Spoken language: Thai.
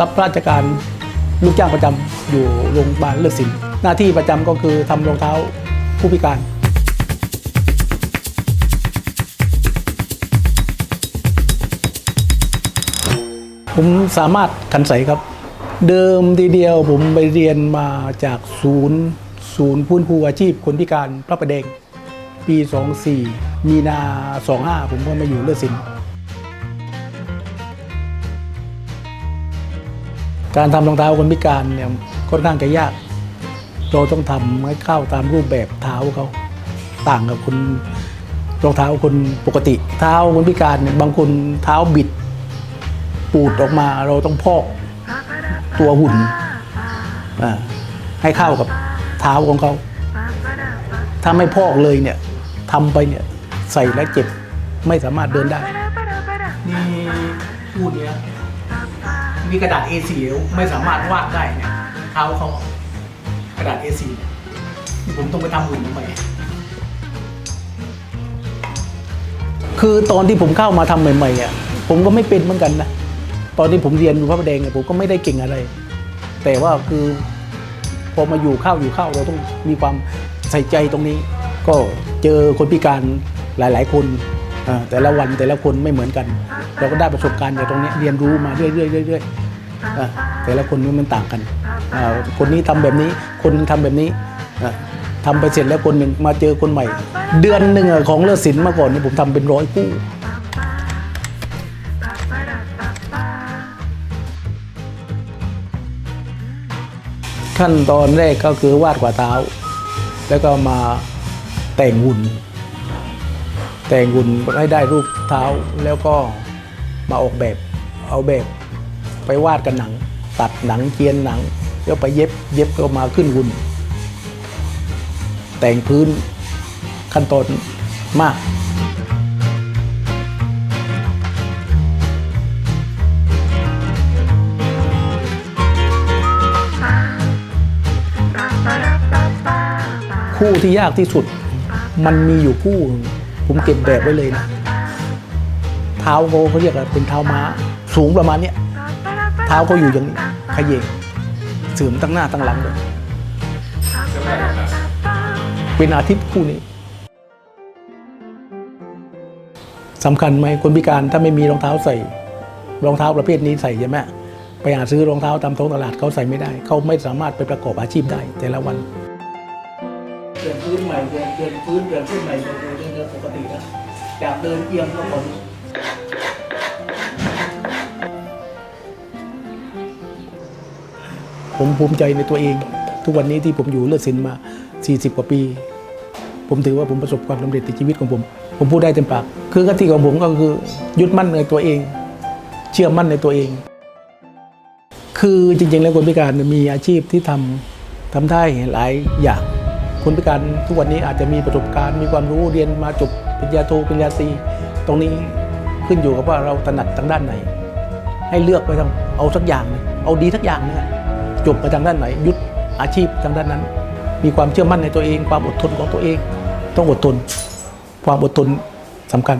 รับราชการลูกจ้างประจำอยู่โรงพยาบาลเลิศศิลป์หน้าที่ประจำก็คือทำรองเท้าผู้พิการผมสามารถขันใสครับ เดิมทีเดียวผมไปเรียนมาจากศูนย์ ศูนย์พื้นฟูอาชีพคนพิการพระประแดง ปี 24 มีนา 25 ผมก็มาอยู่เลือดสิน การทำรองเท้าคนพิการเนี่ยค่อนข้างจะยาก เราต้องทำให้เข้าตามรูปแบบเท้าเขาต่างกับคนรองเท้าคนปกติ เท้าคนพิการเนี่ยบางคนเท้าบิด ปูดออกมาเราต้องพอกตัวหุ่นให้เข้ากับเท้าของเขาถ้าไม่พอกเลยเนี่ยทำไปเนี่ยใส่แล้วเจ็บไม่สามารถเดินได้นี่พูดเนี้ย มีกระดาษ A4 ไม่สามารถวาดได้เนี่ยเท้าเขากระดาษ A4 เนี่ยผมต้องไปทำหุ่นใหม่คือตอนที่ผมเข้ามาทำใหม่ๆอะผมก็ไม่เป็นเหมือนกันนะตอนที่ผมเรียนอยู่พระประแดงเนี่ยผมก็ไม่ได้เก่งอะไร แต่ว่าคือพอมาอยู่เข้าอยู่เข้าเราต้องมีความใส่ใจตรงนี้ ก็เจอคนพิการหลาย ๆ คนอ่าแต่ละวันแต่ละคนไม่เหมือนกัน เราก็ได้ประสบการณ์จากตรงนี้เรียนรู้มาเรื่อยๆเรื่อยๆ แต่ละคนนี่มันต่างกันอ่าคนนี้ทำแบบนี้ คนนึงทำแบบนี้อ่าทำไปเสร็จแล้วคนหนึ่งมาเจอคนใหม่ เดือนหนึ่งของเลิศศิลป์มื่อก่อนนี่ผมทำเป็นร้อยคู่ขั้นตอนแรกก็คือวาดกว่าเท้า แล้วก็มาแต่งหุ่น แต่งหุ่นให้ได้รูปเท้าแล้วก็มาออกแบบเอาแบบ ไปวาดกันหนัง ตัดหนังเจียนหนังแล้วไปเย็บเย็บก็มาขึ้นหุ่น แต่งพื้นขั้นตอนมาก คู่ที่ยากที่สุด มันมีอยู่คู่ ผมเก็บแบบไว้เลยนะ เท้าเขาเขาเรียกเป็นเท้าม้า สูงประมาณเนี้ย เท้าเขาอยู่อย่างนี้ขยเยงเสริมตั้งหน้าตั้งหลังเลยเป็นอาทิตย์คู่นี้สำคัญไหมคนพิการถ้าไม่มีรองเท้าใส่ รองเท้าประเภทนี้ใส่ใช่ไหมไปหาซื้อรองเท้าตามท้องตลาดเขาใส่ไม่ได้ เขาไม่สามารถไปประกอบอาชีพได้ แต่ละวันเปลี่ยนพื้นใหม่เปลี่ยนเปลี่ยนพื้นเปลี่ยนพื้นใหม่เปลี่ยนเปลี่ยนปกติแล้วจากเดินเอียงก็ก่อน ผมภูมิใจในตัวเอง ทุกวันนี้ที่ผมอยู่เลือดสินมา 40 กว่าปี ผมถือว่าผมประสบความสำเร็จในชีวิตของผม ผมพูดได้เต็มปาก คือกติของผมก็คือยึดมั่นในตัวเอง เชื่อมั่นในตัวเอง คือจริง ๆ แล้วคนพิการมีอาชีพที่ทำทำได้หลายอย่างคนพิการทุกวันนี้อาจจะมีประสบการณ์มีความรู้เรียนมาจบปริญญาโทปริญญาตรีตรงนี้ขึ้นอยู่กับว่าเราถนัดทางด้านไหน ให้เลือกไปทางเอาสักอย่างหนึ่งเอาดีสักอย่างหนึง จบมาทางด้านไหนยุดอาชีพทางด้านนั้น มีความเชื่อมั่นในตัวเอง ความอดทนของตัวเอง ต้องอดทน ความอดทนสำคัญ